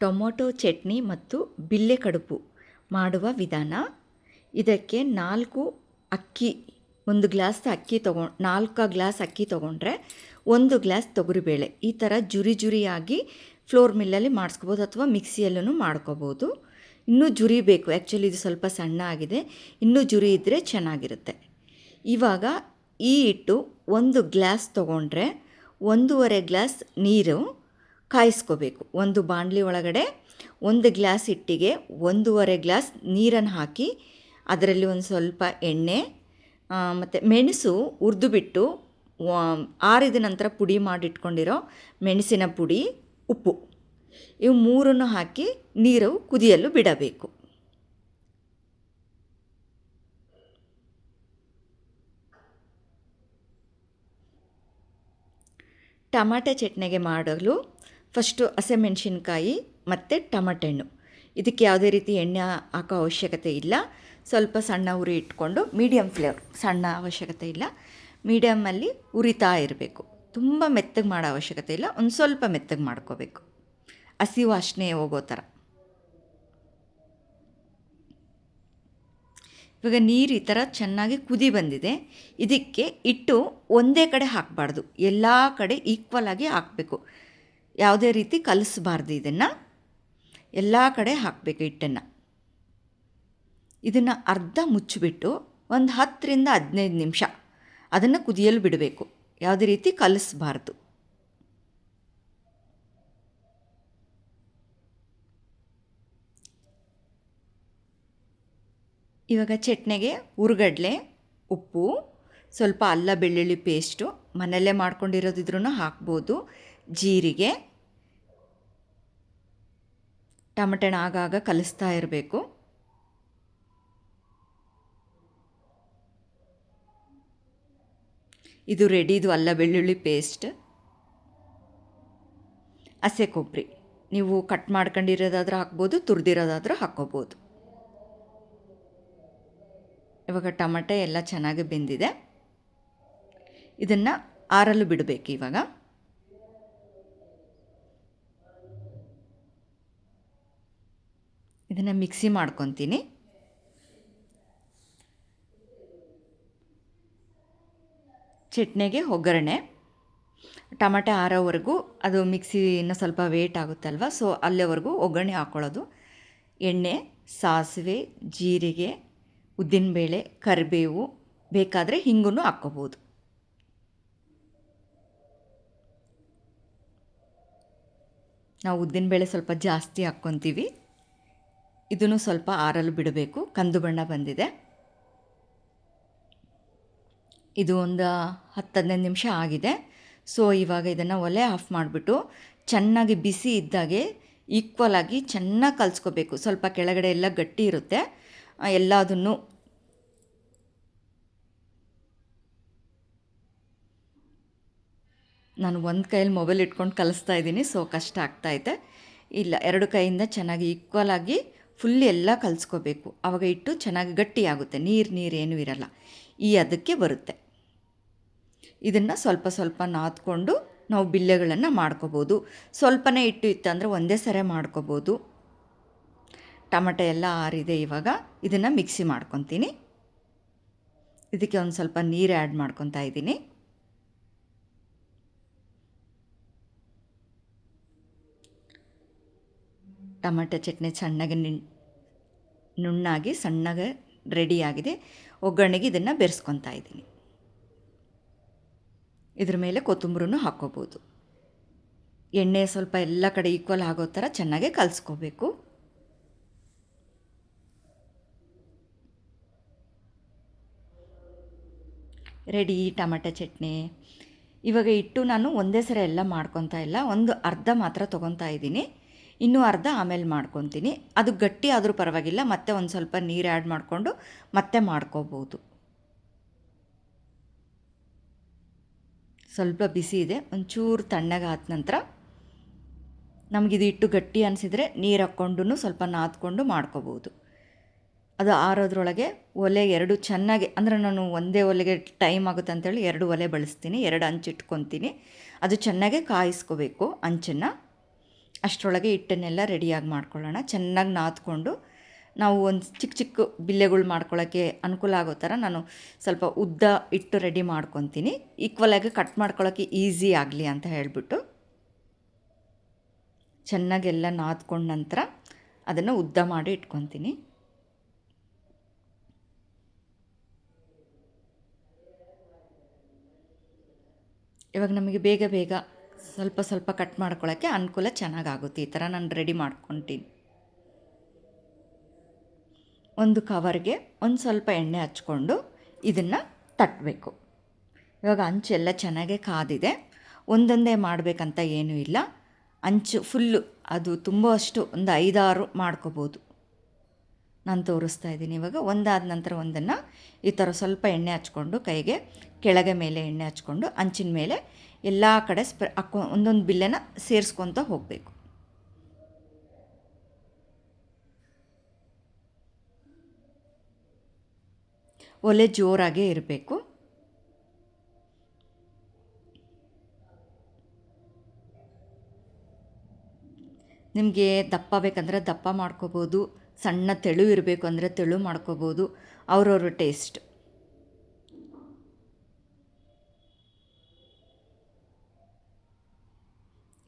Tomato chutney ಮತ್ತು ಬಿಲ್ಲೆ ಕಡುಬು ಮಾಡುವ ವಿಧಾನ. ಇದಕ್ಕೆ ನಾಲ್ಕು ಅಕ್ಕಿ, ಒಂದು ಗ್ಲಾಸ್ ಅಕ್ಕಿ ತಗೊ, ನಾಲ್ಕು ಗ್ಲಾಸ್ ಅಕ್ಕಿ ತೊಗೊಂಡ್ರೆ ಒಂದು ಗ್ಲಾಸ್ ತೊಗರಿಬೇಳೆ. ಈ ಥರ ಜುರಿ ಜುರಿಯಾಗಿ ಫ್ಲೋರ್ ಮಿಲ್ಲಲ್ಲಿ ಮಾಡಿಸ್ಕೋಬೋದು ಅಥವಾ ಮಿಕ್ಸಿಯಲ್ಲೂ ಮಾಡ್ಕೋಬೋದು. ಇನ್ನೂ ಜುರಿ ಬೇಕು. ಆ್ಯಕ್ಚುಲಿ ಇದು ಸ್ವಲ್ಪ ಸಣ್ಣ ಆಗಿದೆ. ಇನ್ನೂ ಜುರಿ ಇದ್ದರೆ ಚೆನ್ನಾಗಿರುತ್ತೆ. ಇವಾಗ ಈ ಹಿಟ್ಟು ಒಂದು ಗ್ಲಾಸ್ ತೊಗೊಂಡ್ರೆ ಒಂದೂವರೆ ಗ್ಲಾಸ್ ನೀರು ಕಾಯಿಸ್ಕೋಬೇಕು. ಒಂದು ಬಾಣಲಿ ಒಳಗಡೆ ಒಂದು ಗ್ಲಾಸ್ ಹಿಟ್ಟಿಗೆ ಒಂದೂವರೆ ಗ್ಲಾಸ್ ನೀರನ್ನು ಹಾಕಿ ಅದರಲ್ಲಿ ಒಂದು ಸ್ವಲ್ಪ ಎಣ್ಣೆ ಮತ್ತು ಮೆಣಸು ಉರಿದು ಬಿಟ್ಟು ಆರಿದ ನಂತರ ಪುಡಿ ಮಾಡಿಟ್ಕೊಂಡಿರೋ ಮೆಣಸಿನ ಪುಡಿ, ಉಪ್ಪು ಇವು ಮೂರನ್ನು ಹಾಕಿ ನೀರು ಕುದಿಯಲು ಬಿಡಬೇಕು. ಟಮಾಟೆ ಚಟ್ನಿಗೆ ಮಾಡಲು ಫಸ್ಟು ಹಸಿಮೆಣ್ಸಿನ್ಕಾಯಿ, ಮತ್ತು ಟಮಟೆ ಹಣ್ಣು ಇದಕ್ಕೆ ಯಾವುದೇ ರೀತಿ ಎಣ್ಣೆ ಹಾಕೋ ಅವಶ್ಯಕತೆ ಇಲ್ಲ. ಸ್ವಲ್ಪ ಸಣ್ಣ ಉರಿ ಇಟ್ಕೊಂಡು ಮೀಡಿಯಮ್ ಫ್ಲೇವರ್, ಸಣ್ಣ ಅವಶ್ಯಕತೆ ಇಲ್ಲ. ಮೀಡಿಯಮ್ಮಲ್ಲಿ ಉರಿತಾ ಇರಬೇಕು. ತುಂಬ ಮೆತ್ತಗೆ ಮಾಡೋ ಅವಶ್ಯಕತೆ ಇಲ್ಲ. ಒಂದು ಸ್ವಲ್ಪ ಮೆತ್ತಗೆ ಮಾಡ್ಕೋಬೇಕು. ಹಸಿ ವಾಸನೆ ಹೋಗೋ ಥರ. ಇವಾಗ ನೀರು ಈ ಥರ ಚೆನ್ನಾಗಿ ಕುದಿ ಬಂದಿದೆ. ಇದಕ್ಕೆ ಇಟ್ಟು ಒಂದೇ ಕಡೆ ಹಾಕಬಾರ್ದು. ಎಲ್ಲ ಕಡೆ ಈಕ್ವಲ್ ಆಗಿ ಹಾಕಬೇಕು. ಯಾವುದೇ ರೀತಿ ಕಲಿಸಬಾರ್ದು ಇದನ್ನು. ಎಲ್ಲ ಕಡೆ ಹಾಕಬೇಕು ಹಿಟ್ಟನ್ನು. ಇದನ್ನು ಅರ್ಧ ಮುಚ್ಚಿಬಿಟ್ಟು ಒಂದು ಹತ್ತರಿಂದ ಹದಿನೈದು ನಿಮಿಷ ಅದನ್ನು ಕುದಿಯಲು ಬಿಡಬೇಕು. ಯಾವುದೇ ರೀತಿ ಕಲಿಸಬಾರ್ದು. ಇವಾಗ ಚಟ್ನಿಗೆ ಹುರ್ಗಡ್ಲೆ ಉಪ್ಪು, ಸ್ವಲ್ಪ ಅಲ್ಲ ಬೆಳ್ಳುಳ್ಳಿ ಪೇಸ್ಟು, ಮನೆಯಲ್ಲೇ ಮಾಡ್ಕೊಂಡಿರೋದಿದ್ರೂ ಹಾಕ್ಬೋದು. ಜೀರಿಗೆ ಟಮಟೆನ ಆಗಾಗ ಕಲಿಸ್ತಾ ಇರಬೇಕು. ಇದು ರೆಡಿದು ಅಲ್ಲ ಬೆಳ್ಳುಳ್ಳಿ ಪೇಸ್ಟ್. ಹಸೆ ಕೊಬ್ಬರಿ. ನೀವು ಕಟ್ ಮಾಡ್ಕೊಂಡಿರೋದಾದ್ರೂ ಹಾಕ್ಬೋದು, ತುರಿದಿರೋದಾದ್ರೂ ಹಾಕ್ಕೋಬೋದು. ಇವಾಗ ಟಮಟೆ ಎಲ್ಲ ಚೆನ್ನಾಗಿ ಬೆಂದಿದೆ. ಇದನ್ನು ಆರಲು ಬಿಡಬೇಕು ಇವಾಗ. ಇದನ್ನು ಮಿಕ್ಸಿ ಮಾಡ್ಕೊತೀನಿ. ಚಟ್ನಿಗೆ ಒಗ್ಗರಣೆ. ಟಮಾಟೆ ಆರೋವರೆಗೂ ಅದು ಮಿಕ್ಸಿ ಇನ್ನೂ ಸ್ವಲ್ಪ ವೇಟ್ ಆಗುತ್ತಲ್ವ? ಸೊ ಅಲ್ಲಿವರೆಗೂ ಒಗ್ಗರಣೆ ಹಾಕ್ಕೊಳ್ಳೋದು ಎಣ್ಣೆ, ಸಾಸಿವೆ, ಜೀರಿಗೆ, ಉದ್ದಿನಬೇಳೆ, ಕರಿಬೇವು ಬೇಕಾದರೆ ಹಿಂಗೂ ಹಾಕ್ಕೋಬೋದು. ನಾವು ಉದ್ದಿನಬೇಳೆ ಸ್ವಲ್ಪ ಜಾಸ್ತಿ ಹಾಕ್ಕೊತೀವಿ. ಇದನ್ನು ಸ್ವಲ್ಪ ಆರಲು ಬಿಡಬೇಕು. ಕಂದು ಬಣ್ಣ ಬಂದಿದೆ. ಇದು ಒಂದು ಹತ್ತು ಹದಿನೈದು ನಿಮಿಷ ಆಗಿದೆ. ಸೊ ಇವಾಗ ಇದನ್ನು ಒಲೆ ಆಫ್ ಮಾಡಿಬಿಟ್ಟು ಚೆನ್ನಾಗಿ ಬಿಸಿ ಇದ್ದಾಗೆ ಈಕ್ವಲ್ ಆಗಿ ಚೆನ್ನಾಗಿ ಕಲಿಸ್ಕೋಬೇಕು. ಸ್ವಲ್ಪ ಕೆಳಗಡೆ ಎಲ್ಲ ಗಟ್ಟಿ ಇರುತ್ತೆ. ಎಲ್ಲದನ್ನು ನಾನು ಒಂದು ಕೈಯಲ್ಲಿ ಮೊಬೈಲ್ ಇಟ್ಕೊಂಡು ಕಲಿಸ್ತಾ ಇದ್ದೀನಿ. ಸೊ ಕಷ್ಟ ಆಗ್ತಾಯಿದೆ ಇಲ್ಲ, ಎರಡು ಕೈಯಿಂದ ಚೆನ್ನಾಗಿ ಈಕ್ವಲ್ ಆಗಿ ಫುಲ್ ಎಲ್ಲ ಕಲಿಸ್ಕೋಬೇಕು. ಆವಾಗ ಇಟ್ಟು ಚೆನ್ನಾಗಿ ಗಟ್ಟಿಯಾಗುತ್ತೆ ನೀರು ನೀರು ಏನೂ ಇರಲ್ಲ. ಈ ಅದಕ್ಕೆ ಬರುತ್ತೆ. ಇದನ್ನು ಸ್ವಲ್ಪ ಸ್ವಲ್ಪ ನಾದ್ಕೊಂಡು ನಾವು ಬಿಲ್ಲೆಗಳನ್ನು ಮಾಡ್ಕೋಬೋದು. ಸ್ವಲ್ಪನೇ ಇಟ್ಟು ಇತ್ತಂದರೆ ಒಂದೇ ಸರಿ ಮಾಡ್ಕೋಬೋದು. ಟಮಟೆ ಎಲ್ಲ ಆರಿದೆ ಇವಾಗ. ಇದನ್ನು ಮಿಕ್ಸಿ ಮಾಡ್ಕೊತೀನಿ. ಇದಕ್ಕೆ ಒಂದು ಸ್ವಲ್ಪ ನೀರು ಆ್ಯಡ್ ಮಾಡ್ಕೊತಾ ಇದ್ದೀನಿ. ಟಮಾಟೆ ಚಟ್ನಿ ಸಣ್ಣಗೆ ನುಣ್ಣಾಗಿ ಸಣ್ಣಗೆ ರೆಡಿಯಾಗಿದೆ ಒಗ್ಗರಣೆಗೆ ಇದನ್ನು ಬೆರೆಸ್ಕೊತಾ ಇದ್ದೀನಿ. ಇದ್ರ ಮೇಲೆ ಕೊತ್ತಂಬರಿನೂ ಹಾಕ್ಕೋಬೋದು. ಎಣ್ಣೆ ಸ್ವಲ್ಪ ಎಲ್ಲ ಕಡೆ ಈಕ್ವಲ್ ಆಗೋ ಥರ ಚೆನ್ನಾಗೆ ಕಲಿಸ್ಕೋಬೇಕು. Ready tomato chutney. ಇವಾಗ ಇಟ್ಟು ನಾನು ಒಂದೇ ಸರಿ ಎಲ್ಲ ಮಾಡ್ಕೊತಾ ಇಲ್ಲ. ಒಂದು ಅರ್ಧ ಮಾತ್ರ ತೊಗೊತಾ ಇದ್ದೀನಿ. ಇನ್ನೂ ಅರ್ಧ ಆಮೇಲೆ ಮಾಡ್ಕೊತೀನಿ. ಅದು ಗಟ್ಟಿ ಆದರೂ ಪರವಾಗಿಲ್ಲ, ಮತ್ತೆ ಒಂದು ಸ್ವಲ್ಪ ನೀರು ಆ್ಯಡ್ ಮಾಡಿಕೊಂಡು ಮತ್ತೆ ಮಾಡ್ಕೋಬೋದು. ಸ್ವಲ್ಪ ಬಿಸಿ ಇದೆ, ಒಂಚೂರು ತಣ್ಣಗೆ ಆದ ನಂತರ ನಮಗಿದು ಇಟ್ಟು ಗಟ್ಟಿ ಅನಿಸಿದರೆ ನೀರು ಹಾಕ್ಕೊಂಡು ಸ್ವಲ್ಪ ನಾದ್ಕೊಂಡು ಮಾಡ್ಕೋಬೋದು. ಅದು ಆರೋದ್ರೊಳಗೆ ಒಲೆ ಎರಡು ಚೆನ್ನಾಗಿ, ಅಂದರೆ ನಾನು ಒಂದೇ ಒಲೆಗೆ ಟೈಮ್ ಆಗುತ್ತೆ ಅಂತೇಳಿ ಎರಡು ಒಲೆ ಬಳಸ್ತೀನಿ, ಎರಡು ಹಂಚು ಇಟ್ಕೊತೀನಿ. ಅದು ಚೆನ್ನಾಗೆ ಕಾಯಿಸ್ಕೋಬೇಕು ಹಂಚನ್ನು ಅಷ್ಟರೊಳಗೆ ಹಿಟ್ಟನ್ನೆಲ್ಲ ರೆಡಿಯಾಗಿ ಮಾಡ್ಕೊಳ್ಳೋಣ. ಚೆನ್ನಾಗಿ ನಾದ್ಕೊಂಡು ನಾವು ಒಂದು ಚಿಕ್ಕ ಚಿಕ್ಕ ಬಿಲ್ಲೆಗಳು ಮಾಡ್ಕೊಳ್ಳೋಕ್ಕೆ ಅನುಕೂಲ ಆಗೋ ಥರ ನಾನು ಸ್ವಲ್ಪ ಉದ್ದ ಇಟ್ಟು ರೆಡಿ ಮಾಡ್ಕೊತೀನಿ. ಈಕ್ವಲಾಗಿ ಕಟ್ ಮಾಡ್ಕೊಳ್ಳೋಕ್ಕೆ ಈಸಿ ಆಗಲಿ ಅಂತ ಹೇಳಿಬಿಟ್ಟು ಚೆನ್ನಾಗೆಲ್ಲ ನಾದ್ಕೊಂಡ ನಂತರ ಅದನ್ನು ಉದ್ದ ಮಾಡಿ ಇಟ್ಕೊತೀನಿ. ಇವಾಗ ನಮಗೆ ಬೇಗ ಬೇಗ ಸ್ವಲ್ಪ ಸ್ವಲ್ಪ ಕಟ್ ಮಾಡ್ಕೊಳ್ಳೋಕ್ಕೆ ಅನುಕೂಲ ಚೆನ್ನಾಗಾಗುತ್ತೆ. ಈ ಥರ ನಾನು ರೆಡಿ ಮಾಡ್ಕೊತೀನಿ. ಒಂದು ಕವರ್ಗೆ ಒಂದು ಸ್ವಲ್ಪ ಎಣ್ಣೆ ಹಚ್ಕೊಂಡು ಇದನ್ನು ತಟ್ಟಬೇಕು ಇವಾಗ ಅಂಚೆಲ್ಲ ಚೆನ್ನಾಗೇ ಕಾದಿದೆ. ಒಂದೊಂದೇ ಮಾಡಬೇಕಂತ ಏನೂ ಇಲ್ಲ. ಅಂಚು ಫುಲ್ಲು ಅದು ತುಂಬ ಅಷ್ಟು ಒಂದು ಐದಾರು ಮಾಡ್ಕೋಬೋದು. ನಾನು ತೋರಿಸ್ತಾ ಇದ್ದೀನಿ. ಇವಾಗ ಒಂದಾದ ನಂತರ ಒಂದನ್ನು ಈ ಥರ ಸ್ವಲ್ಪ ಎಣ್ಣೆ ಹಚ್ಕೊಂಡು ಕೈಗೆ ಕೆಳಗೆ ಮೇಲೆ ಎಣ್ಣೆ ಹಚ್ಕೊಂಡು ಅಂಚಿನ ಮೇಲೆ ಎಲ್ಲ ಕಡೆ ಸ್ಪ್ರೆ, ಅಕ್ಕ, ಒಂದೊಂದು ಬಿಲ್ಲೆನ ಸೇರಿಸ್ಕೊತ ಹೋಗಬೇಕು. ಒಲೆ ಜೋರಾಗೇ ಇರಬೇಕು. ನಿಮಗೆ ದಪ್ಪ ಬೇಕಂದರೆ ದಪ್ಪ ಮಾಡ್ಕೋಬೋದು, ಸಣ್ಣ ತೆಳು ಇರಬೇಕು ಅಂದರೆ ತೆಳು ಮಾಡ್ಕೋಬೋದು, ಅವ್ರವ್ರ ಟೇಸ್ಟ್.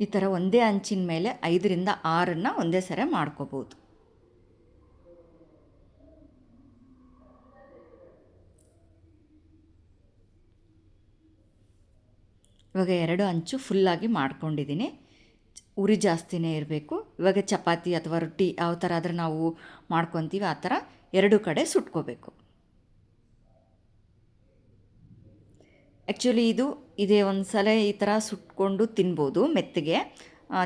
ಈ ಥರ ಒಂದೇ ಅಂಚಿನ ಮೇಲೆ ಐದರಿಂದ ಆರನ್ನು ಒಂದೇ ಸರಿ ಮಾಡ್ಕೋಬೋದು ಇವಾಗ ಎರಡು ಅಂಚು ಫುಲ್ಲಾಗಿ ಮಾಡ್ಕೊಂಡಿದ್ದೀನಿ. ಉರಿ ಜಾಸ್ತಿನೇ ಇರಬೇಕು. ಇವಾಗ ಚಪಾತಿ ಅಥವಾ ರೊಟ್ಟಿ ಯಾವ ಥರ ಆದರೆ ನಾವು ಮಾಡ್ಕೊತೀವಿ, ಆ ಥರ ಎರಡು ಕಡೆ ಸುಟ್ಕೋಬೇಕು. ಆ್ಯಕ್ಚುಲಿ ಇದು ಇದೇ ಒಂದು ಸಲ ಈ ಥರ ಸುಟ್ಕೊಂಡು ತಿನ್ಬೋದು ಮೆತ್ತಗೆ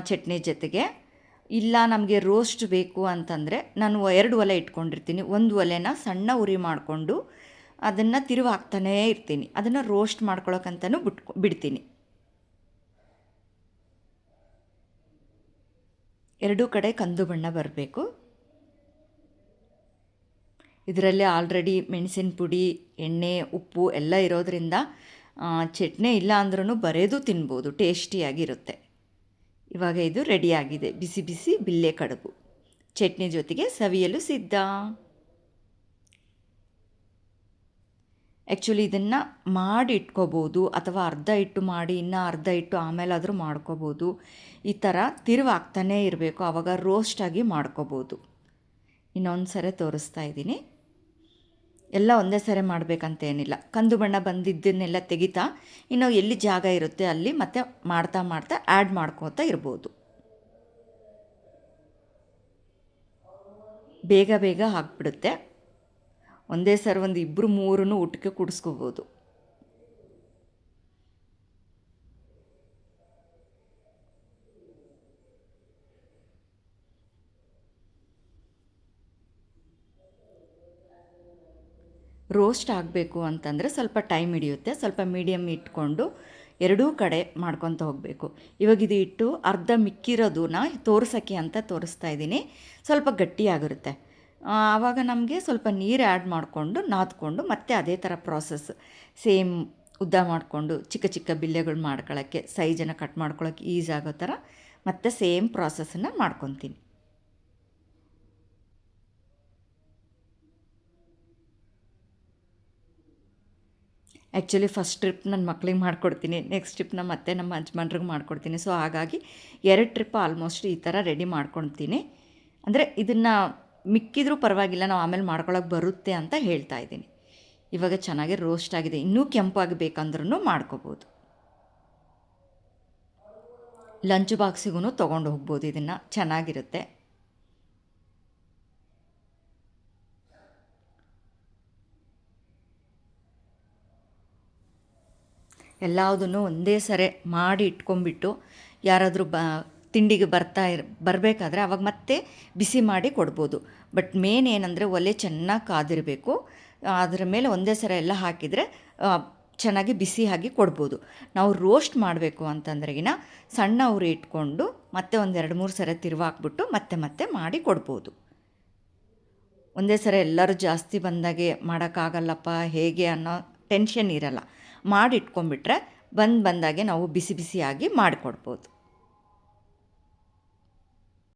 ಚಟ್ನಿ ಜೊತೆಗೆ. ಇಲ್ಲ ನಮಗೆ ರೋಸ್ಟ್ ಬೇಕು ಅಂತಂದರೆ ನಾನು ಎರಡು ಒಲೆ ಇಟ್ಕೊಂಡಿರ್ತೀನಿ. ಒಂದು ಒಲೆನ ಸಣ್ಣ ಉರಿ ಮಾಡಿಕೊಂಡು ಅದನ್ನು ತಿರುವು ಹಾಕ್ತಾನೇ ಇರ್ತೀನಿ. ಅದನ್ನು ರೋಸ್ಟ್ ಮಾಡ್ಕೊಳಕ್ಕಂತಲೂ ಬಿಟ್ಕೊ, ಬಿಡ್ತೀನಿ. ಎರಡೂ ಕಡೆ ಕಂದು ಬಣ್ಣ ಬರಬೇಕು. ಇದರಲ್ಲಿ ಆಲ್ರೆಡಿ ಮೆಣಸಿನ ಪುಡಿ ಎಣ್ಣೆ, ಉಪ್ಪು ಎಲ್ಲ ಇರೋದರಿಂದ ಚಟ್ನಿ ಇಲ್ಲ ಅಂದ್ರೂ ಬರೆದು ತಿನ್ಬೋದು, ಟೇಸ್ಟಿಯಾಗಿರುತ್ತೆ. ಇವಾಗ ಇದು ರೆಡಿಯಾಗಿದೆ. ಬಿಸಿ ಬಿಸಿ ಬಿಲ್ಲೆ ಕಡುಬು. ಚಟ್ನಿ ಜೊತೆಗೆ ಸವಿಯಲು ಸಿದ್ಧ. ಆ್ಯಕ್ಚುಲಿ ಇದನ್ನು ಮಾಡಿ ಇಟ್ಕೋಬೋದು ಅಥವಾ ಅರ್ಧ ಇಟ್ಟು ಮಾಡಿ, ಇನ್ನೂ ಅರ್ಧ ಇಟ್ಟು ಆಮೇಲಾದರೂ ಮಾಡ್ಕೋಬೋದು. ಈ ಥರ ತಿರುವಾಗ್ತಾನೇ ಇರಬೇಕು. ಆವಾಗ ರೋಸ್ಟಾಗಿ ಮಾಡ್ಕೋಬೋದು. ಇನ್ನೊಂದು ಸರಿ ತೋರಿಸ್ತಾ ಇದ್ದೀನಿ. ಎಲ್ಲ ಒಂದೇ ಸರಿ ಮಾಡಬೇಕಂತ ಏನಿಲ್ಲ ಕಂದು ಬಣ್ಣ ಬಂದಿದ್ದನ್ನೆಲ್ಲ ತೆಗಿತಾ, ಇನ್ನು ಎಲ್ಲಿ ಜಾಗ ಇರುತ್ತೆ ಅಲ್ಲಿ ಮತ್ತೆ ಮಾಡ್ತಾ ಮಾಡ್ತಾ ಆ್ಯಡ್ ಮಾಡ್ಕೋತಾ ಇರ್ಬೋದು. ಬೇಗ ಬೇಗ ಹಾಕ್ಬಿಡುತ್ತೆ ಒಂದೇ ಸರಿ ಒಂದು ಇಬ್ಬರು ಮೂರನ್ನು ಊಟಕ್ಕೆ ಕುಡಿಸ್ಕೋಬೋದು. ರೋಸ್ಟ್ ಆಗಬೇಕು ಅಂತಂದರೆ ಸ್ವಲ್ಪ ಟೈಮ್ ಹಿಡಿಯುತ್ತೆ. ಸ್ವಲ್ಪ ಮೀಡಿಯಮ್ ಇಟ್ಕೊಂಡು ಎರಡೂ ಕಡೆ ಮಾಡ್ಕೊತ ಹೋಗಬೇಕು. ಇವಾಗ ಇದು ಇಟ್ಟು ಅರ್ಧ ಮಿಕ್ಕಿರೋದನ್ನ ತೋರಿಸೋಕ್ಕೆ ಅಂತ ತೋರಿಸ್ತಾ ಇದ್ದೀನಿ. ಸ್ವಲ್ಪ ಗಟ್ಟಿಯಾಗಿರುತ್ತೆ. ಆವಾಗ ನಮಗೆ ಸ್ವಲ್ಪ ನೀರು ಆ್ಯಡ್ ಮಾಡಿಕೊಂಡು ನಾದ್ಕೊಂಡು ಮತ್ತೆ ಅದೇ ಥರ ಪ್ರಾಸೆಸ್ ಸೇಮ್ ಉದ್ದ ಮಾಡಿಕೊಂಡು ಚಿಕ್ಕ ಚಿಕ್ಕ ಬಿಲ್ಲೆಗಳು ಮಾಡ್ಕೊಳ್ಳೋಕ್ಕೆ ಸೈಜನ್ನು ಕಟ್ ಮಾಡ್ಕೊಳ್ಳೋಕ್ಕೆ ಈಸಿ ಆಗೋ ಥರ ಮತ್ತೆ ಸೇಮ್ ಪ್ರಾಸೆಸನ್ನು ಮಾಡ್ಕೊತೀನಿ. ಆ್ಯಕ್ಚುಲಿ ಫಸ್ಟ್ ಟ್ರಿಪ್ ನನ್ನ ಮಕ್ಳಿಗೆ ಮಾಡಿಕೊಡ್ತೀನಿ. ನೆಕ್ಸ್ಟ್ ಟ್ರಿಪ್ನ ಮತ್ತೆ ನಮ್ಮ ಯಜಮಾನ್ರಿಗೆ ಮಾಡ್ಕೊಡ್ತೀನಿ. ಸೊ ಹಾಗಾಗಿ ಎರಡು ಟ್ರಿಪ್ ಆಲ್ಮೋಸ್ಟ್ ಈ ಥರ ರೆಡಿ ಮಾಡ್ಕೊಳ್ತೀನಿ ಅಂದರೆ ಇದನ್ನು ಮಿಕ್ಕಿದ್ರೂ ಪರವಾಗಿಲ್ಲ, ನಾವು ಆಮೇಲೆ ಮಾಡ್ಕೊಳಕ್ಕೆ ಬರುತ್ತೆ ಅಂತ ಹೇಳ್ತಾ ಇದ್ದೀನಿ. ಇವಾಗ ಚೆನ್ನಾಗಿ ರೋಸ್ಟ್ ಆಗಿದೆ. ಇನ್ನೂ ಕೆಂಪಾಗಬೇಕಂದ್ರೂ ಮಾಡ್ಕೋಬೋದು. ಲಂಚ್ ಬಾಕ್ಸಿಗೂ ತೊಗೊಂಡು ಹೋಗ್ಬೋದು ಇದನ್ನು. ಚೆನ್ನಾಗಿರುತ್ತೆ. ಎಲ್ಲದನ್ನು ಒಂದೇ ಸರಿ ಮಾಡಿ ಇಟ್ಕೊಂಡ್ಬಿಟ್ಟು ಯಾರಾದರೂ ಬ, ತಿಂಡಿಗೆ ಬರ್ತಾ ಇರ್, ಬರಬೇಕಾದ್ರೆ ಅವಾಗ ಮತ್ತೆ ಬಿಸಿ ಮಾಡಿ ಕೊಡ್ಬೋದು. ಬಟ್ ಮೇನ್ ಏನಂದರೆ ಒಲೆ ಚೆನ್ನಾಗಿ ಕಾದಿರಬೇಕು. ಅದರ ಮೇಲೆ ಒಂದೇ ಸರ ಎಲ್ಲ ಹಾಕಿದರೆ ಚೆನ್ನಾಗಿ ಬಿಸಿ ಆಗಿ ಕೊಡ್ಬೋದು. ನಾವು ರೋಸ್ಟ್ ಮಾಡಬೇಕು ಅಂತಂದ್ರೆಗಿನ ಸಣ್ಣ ಉರಿ ಇಟ್ಕೊಂಡು ಮತ್ತೆ ಒಂದು ಎರಡು ಮೂರು ಸರ ತಿರುವಾಕ್ಬಿಟ್ಟು ಮತ್ತೆ ಮತ್ತೆ ಮಾಡಿ ಕೊಡ್ಬೋದು. ಒಂದೇ ಸರ ಎಲ್ಲರೂ ಜಾಸ್ತಿ ಬಂದಾಗೆ ಮಾಡೋಕ್ಕಾಗಲ್ಲಪ್ಪ, ಹೇಗೆ ಅನ್ನೋ ಟೆನ್ಷನ್ ಇರಲ್ಲ. ಮಾಡಿ ಇಟ್ಕೊಂಡ್ಬಿಟ್ರೆ ಬಂದು ಬಂದಾಗೆ ನಾವು ಬಿಸಿ ಬಿಸಿಯಾಗಿ ಮಾಡಿಕೊಡ್ಬೋದು.